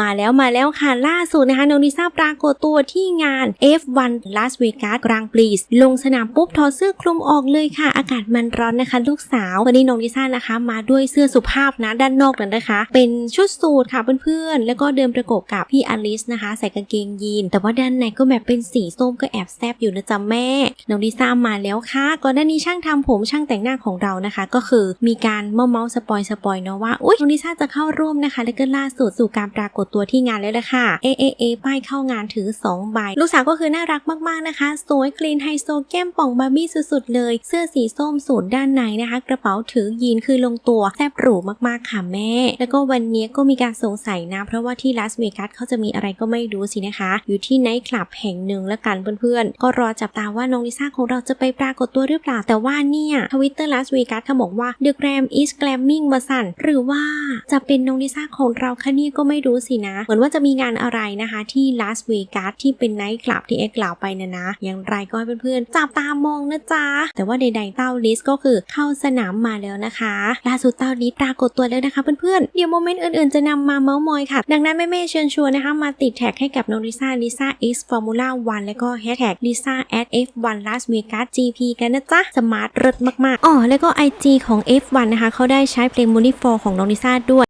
มาแล้วมาแล้วค่ะล่าสุดนะคะน้องลิซ่าปรากฏตัวที่งาน F1 Las Vegas Grand Prix ลงสนามปุ๊บถอดเสื้อคลุมออกเลยค่ะ อากาศมันร้อนนะคะ ลูกสาววันนี้น้องลิซ่านะคะ มาด้วยเสื้อสุภาพนะด้านนอกนั้นนะคะ เป็นชุดสูทค่ะเพื่อนๆ แล้วก็เดินประกบกับพี่อลิสนะคะ ใส่กางเกงยีน แต่ว่าด้านในก็แบบเป็นสีส้มก็แอบแซบอยู่นะจ๊ะแม่น้องลิซ่ามาแล้วค่ะก่อนหน้านี้ช่างทำผมช่างแต่งหน้าของเรานะคะ ก็คือมีการเมาเมาสปอยสปอยเนาะว่าอุ้ยน้องลิซ่าจะเข้าร่วมนะคะ แล้วก็ล่าสุดสู่การปรากฏตัวที่งานแล้วละค่ะเอเอเอป้ายเข้างานถือ 2 ใบ ลูกสาวก็คือน่ารักมากๆนะคะ สวยกรีนไฮโซแก้มป่องบาร์บี้สุดๆเลย เสื้อสีส้มสูทด้านในนะคะ กระเป๋าถือยีนคือลงตัวแซ่บหรูมากๆค่ะแม่ แล้วก็วันนี้ก็มีการสงสัยนะ เพราะว่าที่ลาสเวกัสเขาจะมีอะไรก็ไม่รู้สินะคะ อยู่ที่ไนท์คลับแห่งหนึ่งและกันเพื่อนๆ ก็รอจับตาว่าน้องลิซ่าของเราจะไปปรากฏตัวหรือเปล่า แต่ว่าเนี่ยทวิตเตอร์ลาสเวกัสเขาบอกว่า The Gram is glamming มาสั่นหรือว่าจะเป็นน้องลิซ่าของเราคะเนี่ยก็ไม่รู้สินะ เหมือนว่าจะมีงานอะไรนะคะที่ลาสเวกัสที่เป็นไนท์คลับที่เอ็กกล่าวไปนะนะ อย่างไรก็ให้เพื่อนๆ จับตามองนะจ๊ะ แต่ว่าใดๆเต้าลิสก็คือเข้าสนามมาแล้วนะคะล่าสุดเต้าลิสปรากฏตัวแล้วนะคะเพื่อนๆ เดี๋ยวโมเมนต์อื่นๆ จะนำมาเมาส์มอยค่ะ ดังนั้นแม่ๆเชิญชวนนะคะ มาติดแท็กให้กับน้องลิซ่าลิซ่า X Formula 1 แล้วก็แฮชแท็กลิซ่า at F1 Las Vegas GP กันนะจ๊ะ สมาร์ทเริดมากๆอ๋อแล้วก็ IG ของ F1 นะคะเขาได้ใช้เพลง Money for ของน้องลิซ่าด้วย